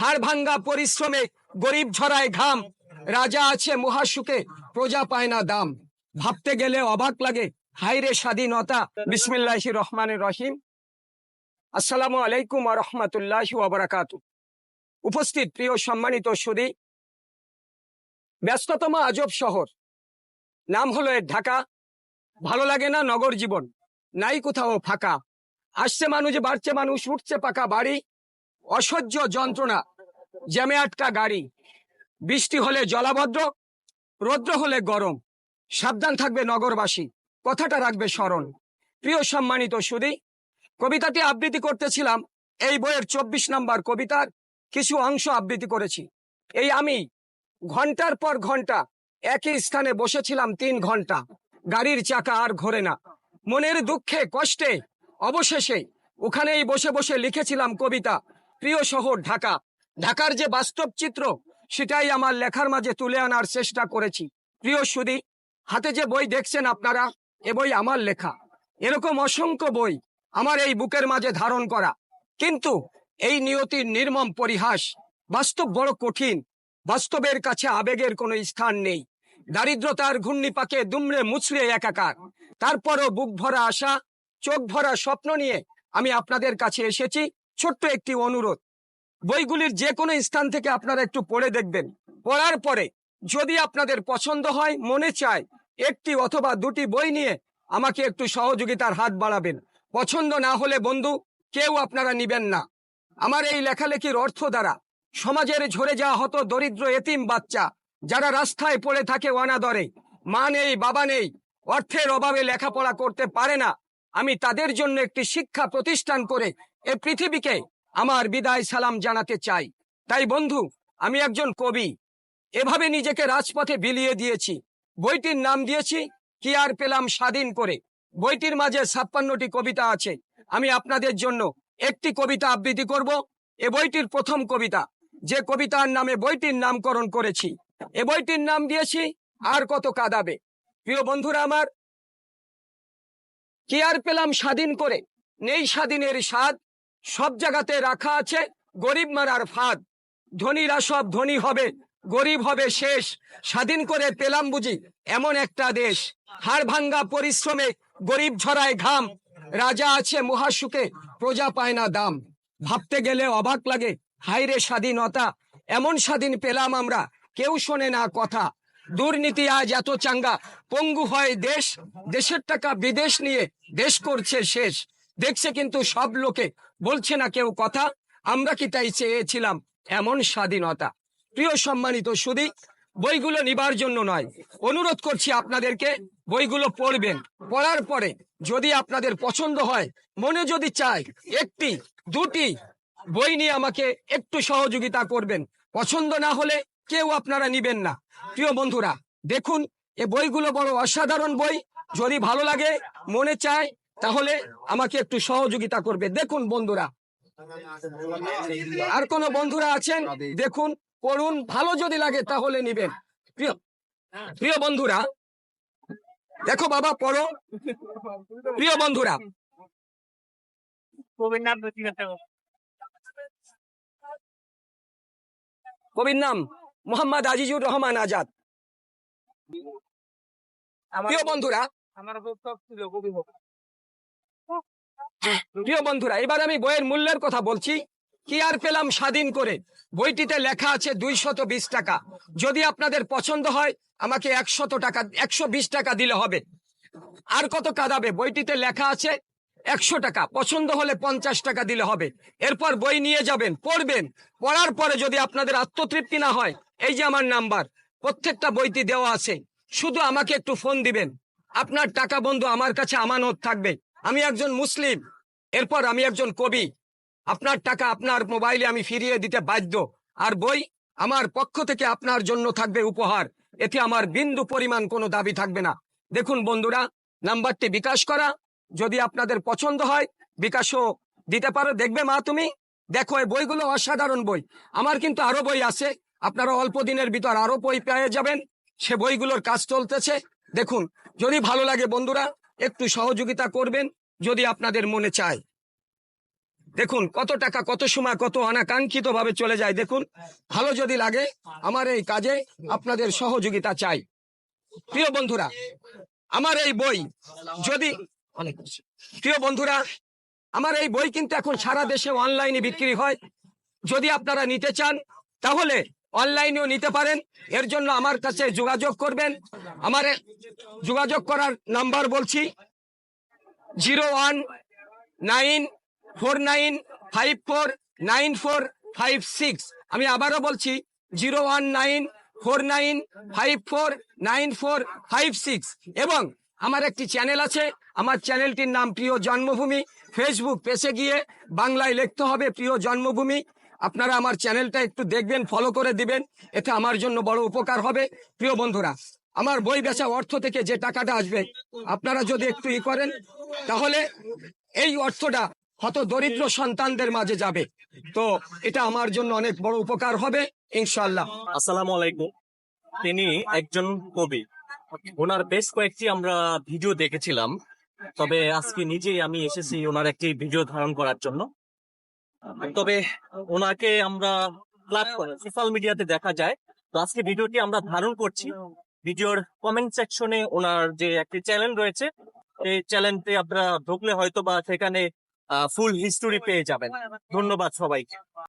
হাড় ভাঙ্গা পরিশ্রমে গরিব ঝরায় ঘাম। রাজা আছে মহাসুখে, প্রজা পায় না দাম। ভাবতে গেলে অবাক লাগে হাইরে স্বাধীনতা। বিসমিল্লাহ রহমান রহিম। আসসালামু আলাইকুম আ রহমতুল্লাহ ওবরাকাতু উপস্থিত প্রিয় সম্মানিত সুদী ব্যস্ততম আজব শহর। নাম হলো এর ঢাকা। ভালো লাগে না নগর জীবন। নাই কোথাও ফাঁকা। আসছে মানুষ, বাড়ছে মানুষ, উঠছে পাকা বাড়ি। অসহ্য যন্ত্রণা। জ্যামে আটকা গাড়ি। বৃষ্টি হলে জলাভদ্র, রৌদ্র হলে গরম। সাবধান থাকবে নগরবাসী। কথাটা রাখবে স্মরণ। প্রিয় সম্মানিত সুদী কবিতাটি আবৃত্তি করতেছিলাম। এই বইয়ের চব্বিশ নম্বর কবিতার কিছু অংশ আবৃত্তি করেছি। এই আমি ঘণ্টার পর ঘণ্টা একই স্থানে বসেছিলাম তিন ঘণ্টা। গাড়ির চাকা আর ঘোরে না। মনের দুঃখে, কষ্টে, অবশেষে ওখানেই বসে বসে লিখেছিলাম কবিতা, প্রিয় শহর ঢাকা। ঢাকার যে বাস্তব চিত্র, সেটাই আমার লেখার মাঝে তুলে আনার চেষ্টা করেছি। প্রিয় সুদী হাতে যে বই দেখছেন আপনারা, এ বই আমার লেখা। এরকম অসংখ্য বই আমার এই বুকের মাঝে ধারণ করা। কিন্তু এই নিয়তির নির্মম পরিহাস বাস্তব বড় কঠিন। বাস্তবের কাছে আবেগের কোনো স্থান নেই। দারিদ্রতার ঘূর্ণিপাকে দুমড়ে মুচড়ে একাকার। তারপরও বুক ভরা আশা, চোখ ভরা স্বপ্ন নিয়ে আমি আপনাদের কাছে এসেছি। ছোট্ট একটি অনুরোধ বইগুলির যে কোনো স্থান থেকে আপনারা একটু পড়ে দেখবেন। পড়ার পরে যদি আপনাদের পছন্দ হয়, মনে চায় একটি অথবা দুটি বই নিয়ে আমাকে একটু সহযোগিতার হাত বাড়াবেন। পছন্দ না হলে বন্ধু, কেউ আপনারা নিবেন না। আমার এই লেখালেখির অর্থ দ্বারা সমাজের ঝরে যাওয়া হতো দরিদ্র এতিম বাচ্চা যারা রাস্তায় পড়ে থাকে অনাদরে, মা নেই, বাবা নেই, অর্থের অভাবে লেখাপড়া করতে পারে না। আমি তাদের জন্য একটি শিক্ষা প্রতিষ্ঠান করে এ পৃথিবীকে আমার বিদায় সালাম জানাতে চাই। তাই বন্ধু, আমি একজন কবি। এভাবে নিজেকে রাজপথে বিলিয়ে দিয়েছি। বইটির নাম দিয়েছি, কি আর পেলাম স্বাধীন করে। বইটির মাঝে ছাপ্পান্নটি কবিতা আছে। আমি আপনাদের জন্য একটি কবিতা আবৃত্তি করব। এ বইটির প্রথম কবিতা। যে কবিতার নামে বইটির নামকরণ করেছি। এ বইটির নাম দিয়েছি, আর কত কাদাবে। প্রিয় বন্ধুরা আমার, কি আর পেলাম স্বাধীন করে? নেই স্বাধীনের স্বাদ। সব জায়গাতে রাখা আছে, গরিব মারার ফাঁদ। ধনীরা সব ধনী হবে, গরিব হবে শেষ। স্বাধীন করে পেলাম বুঝি, এমন একটা দেশ। হাড় ভাঙ্গা পরিশ্রমে গরিব ঝরায় ঘাম। রাজা আছে মহাসুখে, প্রজা পায় না দাম। ভাবতে গেলে অবাক লাগে হাইরে স্বাধীনতা, এমন স্বাধীন পেলাম আমরা, কেউ শোনে না কথা। দুর্নীতি আজ এত চাঙ্গা, পঙ্গু হয় দেশ। দেশের টাকা বিদেশ নিয়ে দেশ করছে শেষ। দেখছে কিন্তু সব লোকে বলছে না কেউ কথা, আমরা কি তাই চেয়েছিলাম? এমন স্বাধীনতা। প্রিয় সম্মানিত সুদী বইগুলো নিবার জন্য নয়। অনুরোধ করছি আপনাদেরকে, বইগুলো পড়বেন। পড়ার পরে যদি আপনাদের পছন্দ হয়, মনে যদি চায়, একটি, দুটি বই নিয়ে আমাকে একটু সহযোগিতা করবেন। পছন্দ না হলে কেউ আপনারা নিবেন না। প্রিয় বন্ধুরা, দেখুন, এ বইগুলো বড় অসাধারণ বই। যদি ভালো লাগে, মনে চায় তাহলে আমাকে একটু সহযোগিতা করবে। দেখুন বন্ধুরা। আর কোন বন্ধুরা আছেন? দেখুন পড়ুন ভালো যদি লাগে তাহলে নিবেন। প্রিয় প্রিয় বন্ধুরা দেখো বাবা পড়ো। প্রিয় বন্ধুরা। কবির নাম মোহাম্মদ আজিজুর রহমান আজাদ। প্রিয় বন্ধুরা আমার ছিল কবি প্রিয় বন্ধুরা, এবার আমি বইয়ের মূল্যের কথা বলছি। কি আর পেলাম স্বাধীন করে? বইটিতে লেখা আছে দুইশত বিশ টাকা। যদি আপনাদের পছন্দ হয়, আমাকে একশত টাকা, একশো বিশ টাকা দিলে হবে। আর কত কাঁদাবে? বইটিতে লেখা আছে একশো টাকা। পছন্দ হলে পঞ্চাশ টাকা দিলে হবে। এরপর বই নিয়ে যাবেন, পড়বেন। পড়ার পরে যদি আপনাদের আত্মতৃপ্তি না হয়, এই যে আমার নাম্বার, প্রত্যেকটা বইটি দেওয়া আছে। শুধু আমাকে একটু ফোন দিবেন। আপনার টাকা বন্ধু আমার কাছে আমানত থাকবে। আমি একজন মুসলিম, এরপর আমি একজন কবি। আপনার টাকা আপনার মোবাইলে আমি ফিরিয়ে দিতে বাধ্য। আর বই আমার পক্ষ থেকে আপনার জন্য থাকবে উপহার। এতে আমার বিন্দু পরিমাণ কোনো দাবি থাকবে না। দেখুন বন্ধুরা, নাম্বারটি বিকাশ করা। যদি আপনাদের পছন্দ হয়, বিকাশও দিতে পারো। দেখবে মা তুমি? দেখো, এই বইগুলো অসাধারণ বই। আমার কিন্তু আরও বই আছে। আপনারা অল্প দিনের ভিতর আরও বই পেয়ে যাবেন। সে বইগুলোর কাজ চলতেছে। দেখুন, যদি ভালো লাগে বন্ধুরা একটু সহযোগিতা করবেন যদি আপনাদের মনে চায়। দেখুন, কত টাকা, কত সময়, কত অনাকাঙ্ক্ষিত ভাবে চলে যায়, দেখুন। ভালো যদি লাগে, আমার এই কাজে আপনাদের সহযোগিতা চাই। প্রিয় বন্ধুরা, আমার এই বই যদি অনেক প্রিয় বন্ধুরা, আমার এই বই কিন্তু এখন সারা দেশে অনলাইনে বিক্রি হয়। যদি আপনারা নিতে চান, তাহলে অনলাইনেও নিতে পারেন। এর জন্য আমার কাছে যোগাযোগ করবেন। আমার যোগাযোগ করার নাম্বার বলছি zero one nine four nine five four nine four five six. আমি আবারও বলছি zero one nine four nine five four nine four five six. এবং আমার একটি চ্যানেল আছে। আমার চ্যানেলটির নাম প্রিয় জন্মভূমি। ফেসবুক পেজে গিয়ে বাংলায় লিখতে হবে প্রিয় জন্মভূমি। আপনারা আমার চ্যানেলটা একটু দেখবেন ফলো করে দিবেন। এতে আমার জন্য বড় উপকার হবে। প্রিয় বন্ধুরা, আমার বই বেচা অর্থ থেকে যে টাকাটা আসবে, আপনারা যদি একটু ই করেন, তাহলে এই অর্থটা হত দরিদ্র সন্তানদের মাঝে যাবে। তো এটা আমার জন্য অনেক বড় উপকার হবে ইনশাল্লাহ আসসালামু আলাইকুম। তিনি একজন কবি। ওনার বেশ কয়েকটি আমরা ভিডিও দেখেছিলাম। তবে আজকে নিজেই আমি এসেছি ওনার একটি ভিডিও ধারণ করার জন্য। তবে ওনাকে আমরা প্ল্যাটফর্ম সোশ্যাল মিডিয়াতে দেখা যায়। তো আজকে ভিডিওটি আমরা ধারণ করছি। ভিডিওর কমেন্ট সেকশনে ওনার যে একটি চ্যানেল রয়েছে এই চ্যানেলটি আপনারা ঢুকলে হয়তো বা সেখানে ফুল হিস্টোরি পেয়ে যাবেন। ধন্যবাদ সবাইকে।